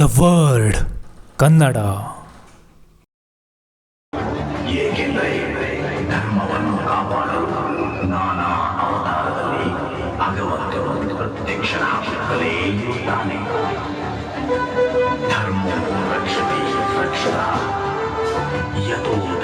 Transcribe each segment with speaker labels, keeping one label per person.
Speaker 1: The word. Kannada.
Speaker 2: ಏಕೆಂದರೆ ಧರ್ಮವನ್ನು ಕಾಪಾಡಲು ನಾನಾ ಅವತಾರದಲ್ಲಿ ಭಗವಂತನು ಪ್ರತ್ಯಕ್ಷನಾಗುತ್ತಲೇ ಇರುತ್ತಾನೆ. ಧರ್ಮೋ ರಕ್ಷತಿ ರಕ್ಷತ ಯಥೋ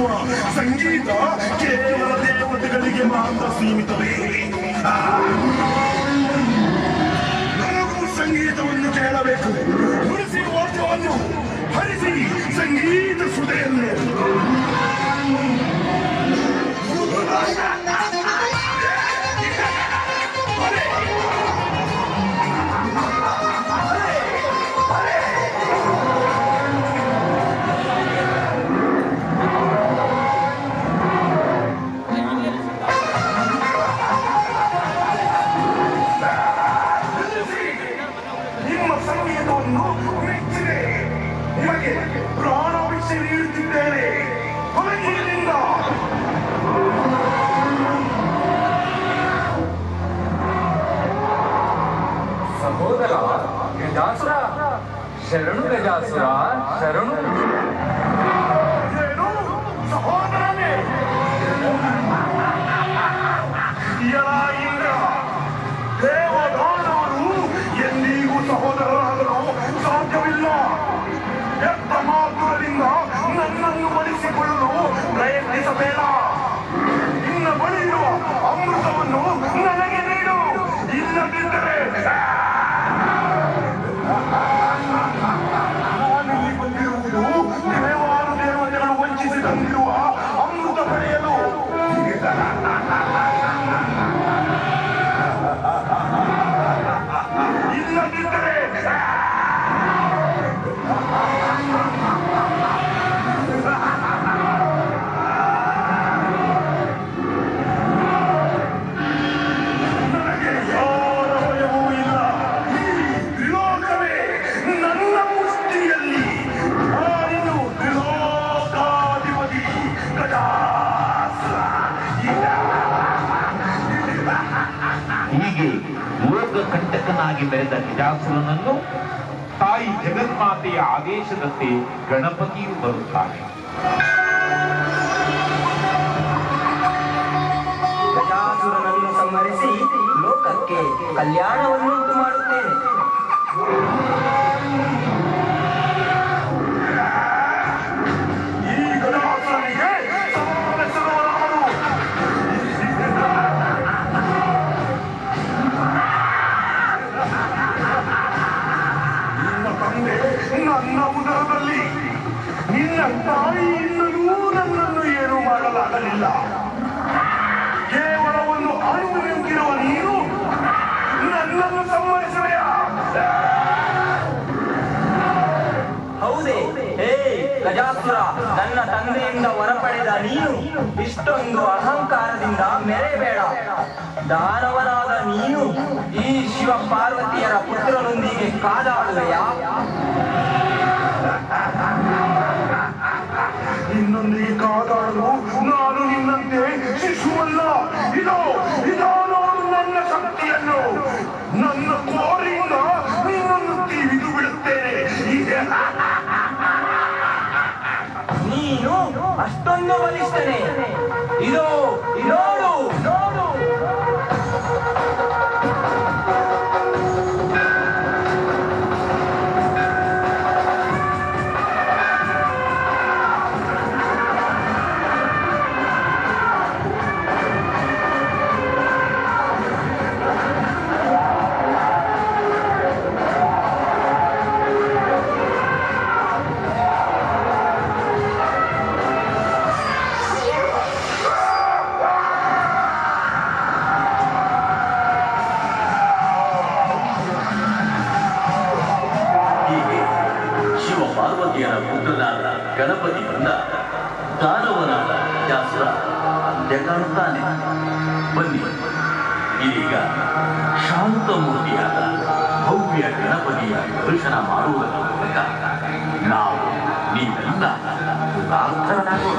Speaker 3: ನುಡಿಸುವ ಸಂಗೀತ ಕೇವಲ ದೇವತೆಗಳಿಗೆ ಮಾತ್ರ ಸೀಮಿತವೇ. ನನಗೂ ಸಂಗೀತವನ್ನು ಕೇಳಬೇಕು ಉಳಿಸಿ ಓಟವನ್ನು ಹರಿಸಿ ಸಂಗೀತ ಸುಧೆಯನ್ನು seviyirtikleri Kılıçın'da సహోదరా గజాసురా శరణు
Speaker 4: గజాసురా శరణు ಕಂಟಕನಾಗಿ ಬೆಳೆದ ನಿಜಾಸುರನನ್ನು ತಾಯಿ ಜಗನ್ಮಾತೆಯ ಆದೇಶದಂತೆ ಗಣಪತಿಯು ಬರುತ್ತಾನೆ.
Speaker 5: ಗಜಾಸುರನನ್ನು ಸಂಹರಿಸಿ ಲೋಕಕ್ಕೆ ಕಲ್ಯಾಣವನ್ನುಂಟು
Speaker 3: ತಂದೆ ನನ್ನ ಉದರದಲ್ಲಿ ನಿನ್ನ ತಾಯಿಯಿಂದಲೂ ನನ್ನನ್ನು ಏನು ಮಾಡಲಾಗಲಿಲ್ಲ. ಕೇವಲ ಒಂದು ಅರಿವು ನಿಂತಿರುವ ನೀನು ನನ್ನನ್ನು ಸಂಹರಿಸುವೆಯಾ?
Speaker 5: ಹೌದೇ. ಹೇ ಗಜಾಸುರ ನನ್ನ ತಂದೆಯಿಂದ ವರ ನೀನು ಇಷ್ಟೊಂದು ಅಹಂಕಾರದಿಂದ ಮೆರೆಬೇಡ ದಾನವನಾದ ನೀನು? ಈ ಶಿವ ಪಾರ್ವತಿಯರ ಪುತ್ರನೊಂದಿಗೆ ಕಾದಾಡುವೆಯ?
Speaker 3: ನಿನ್ನೊಂದಿಗೆ ಕಾದಾಡಲು ನಾನು ನಿನ್ನಂತೆ ಶಿಶುವಲ್ಲ. ಇದೋ ಇದೋ ನೋಡು ನನ್ನ ಶಕ್ತಿಯನ್ನು. ನನ್ನ ಕೋರಿಯಿಂದ ನಿನ್ನನ್ನು ತಿಳಿದು ಬಿಡುತ್ತೇನೆ.
Speaker 5: ನೀನು ಅಷ್ಟೊಂದು ಬಲಿಷ್ಠನೆ. ಇದೋ ನೋಡು
Speaker 6: ಜಗನ್ಮಾತೆಯರ ಪುತ್ರನಾದ ಗಣಪತಿ ಬಂದ. ದಾನವನಾದ ಶಾಸ್ತ್ರ ಅಂತ್ಯ ಕಾಣುತ್ತಾನೆ ಬನ್ನಿ. ಇದೀಗ ಶಾಂತಮೂರ್ತಿಯಾದ ಭವ್ಯ ಗಣಪತಿಯ ದರ್ಶನ ಮಾಡುವುದರ ಮೂಲಕ ನಾವು ನೀವೆಲ್ಲ ಕೃತಾರ್ಥರಾಗೋಣ